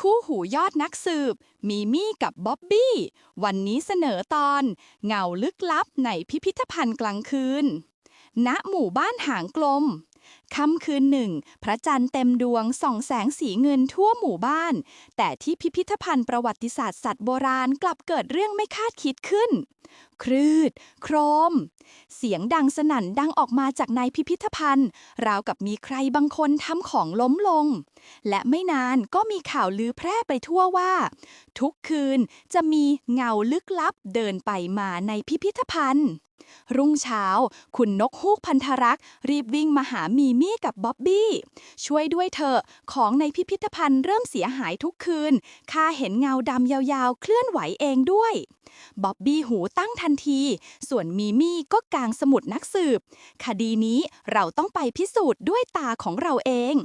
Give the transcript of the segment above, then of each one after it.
คู่หูยอดนักสืบ มีมี่กับบ๊อบบี้ วันนี้เสนอตอน เงาลึกลับในพิพิธภัณฑ์กลางคืน ณ หมู่บ้านหางกลม ค่ำคืนหนึ่ง พระจันทร์เต็มดวงส่องแสงสีเงินทั่วหมู่บ้าน แต่ที่พิพิธภัณฑ์ประวัติศาสตร์สัตว์โบราณกลับเกิดเรื่องไม่คาดคิดขึ้น ครืด โครม เสียงดังสนั่นดังออกมาจากในพิพิธภัณฑ์ ราวกับมีใครบางคนทำของล้มลง และไม่นานก็มีข่าวลือแพร่ไปทั่วว่า ทุกคืนจะมีเงาลึกลับเดินไปมาในพิพิธภัณฑ์ รุ่งเช้า คุณนกฮูกพันธรักษ์รีบวิ่งมาหามีมี่กับบ๊อบบี้ ช่วยด้วยเถอะของในพิพิธภัณฑ์เริ่มเสียหายทุกคืนข้าเห็นเงาดำยาวๆ เคลื่อนไหวเองด้วย บ๊อบบี้หูตั้งทันที ส่วนมีมี่ก็กางสมุดนักสืบ คดีนี้เราต้องไปพิสูจน์ด้วยตาของเราเอง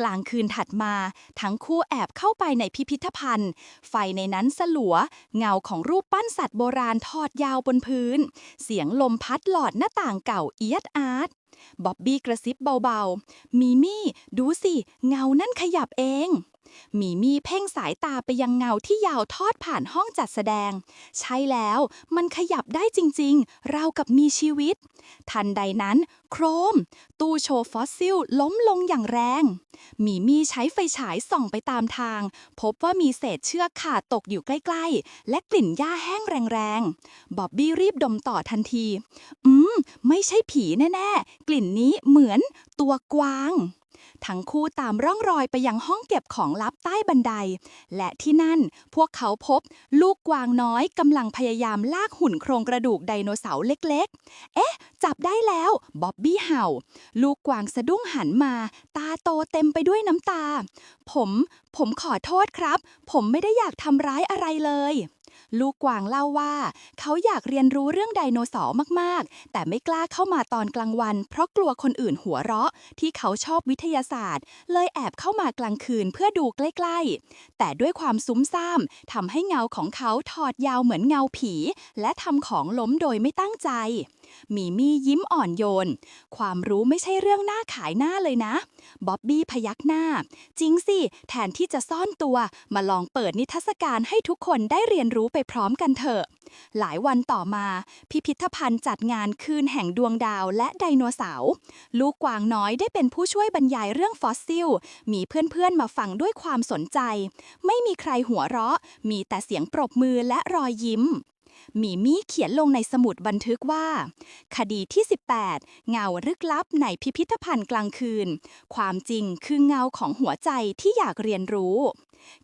กลางคืนถัดมา ทั้งคู่แอบเข้าไปในพิพิธภัณฑ์ ไฟในนั้นสลัว เงาของรูปปั้นสัตว์โบราณทอดยาวบนพื้น เสียงลมพัดหลอดหน้าต่างเก่าเอียดอาร์ต บ๊อบบี้กระซิบเบาๆ มีมี่ ดูสิ เงานั่นขยับเอง มีมี่เพ่งสายตาไปยังเงาที่ยาวทอดผ่านห้องจัดแสดง ใช่แล้ว มันขยับได้จริงๆ เรากับมีชีวิต ทันใดนั้น โครม ตู้โชว์ฟอสซิลล้มลงอย่างแรง มีมี่ใช้ไฟฉายส่องไปตามทาง พบว่ามีเศษเชือกขาดตกอยู่ใกล้ๆ และกลิ่นหญ้าแห้งแรงๆ บ๊อบบี้รีบดมต่อทันที อืม ไม่ใช่ผีแน่ๆกลิ่นนี้เหมือนตัวกวาง ทั้งคู่ตามร่องรอยไปยังห้องเก็บของลับใต้บันได และที่นั่นพวกเขาพบลูกกวางน้อยกำลังพยายามลากหุ่นโครงกระดูกไดโนเสาร์เล็กๆ เอ๊ะ จับได้แล้วบ๊อบบี้เห่า ลูกกวางสะดุ้งหันมา ตาโตเต็มไปด้วยน้ำตา ผม ผมขอโทษครับ ผมไม่ได้อยากทำร้ายอะไรเลย ลูกกวางเล่าว่า เขาอยากเรียนรู้เรื่องไดโนเสาร์มาก ๆ แต่ไม่กล้าเข้ามาตอนกลางวัน เพราะกลัวคนอื่นหัวเราะ ที่เขาชอบวิทยาศาสตร์ เลยแอบเข้ามากลางคืนเพื่อดูใกล้ ๆ แต่ด้วยความซุ้มซ่ามทำให้เงาของเขาถอดยาวเหมือนเงาผี และทำของล้มโดยไม่ตั้งใจ มีมี่ยิ้มอ่อนโยน ความรู้ไม่ใช่เรื่องหน่าขายหน้าเลยนะ บ๊อบบี้พยักหน้า จริงสิ แทนที่จะซ่อนตัว มาลองเปิดนิทรรศการให้ทุกคนได้เรียนรู้ไปพร้อมกันเถอะ หลายวันต่อมา พิพิธภัณฑ์จัดงานคืนแห่งดวงดาวและไดโนเสาร์ ลูกกวางน้อยได้เป็นผู้ช่วยบรรยายเรื่องฟอสซิล มีเพื่อนๆมาฟังด้วยความสนใจ ไม่มีใครหัวเราะ มีแต่เสียงปรบมือและรอยยิ้ม มีมี่เขียนลงในสมุดบันทึกว่า คดีที่ 18 เงาลึกลับในพิพิธภัณฑ์กลางคืน ความจริงคือเงาของหัวใจที่อยากเรียนรู้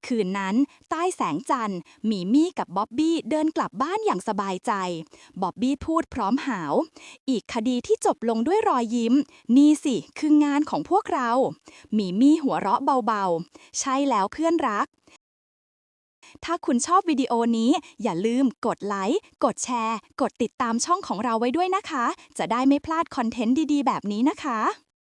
คืนนั้น ใต้แสงจันทร์หมีมี่กับบ๊อบบี้เดินกลับบ้านอย่างสบายใจ บ๊อบบี้พูดพร้อมหาว อีกคดีที่จบลงด้วยรอยยิ้ม นี่สิ คืองานของพวกเราหมีมี่หัวเราะเบาๆ ใช่แล้วเพื่อนรัก ถ้าคุณชอบวิดีโอนี้ อย่าลืมกดไลค์ กดแชร์ กดติดตามช่องของเราไว้ด้วยนะคะ จะได้ไม่พลาดคอนเทนต์ดีๆ แบบนี้นะคะ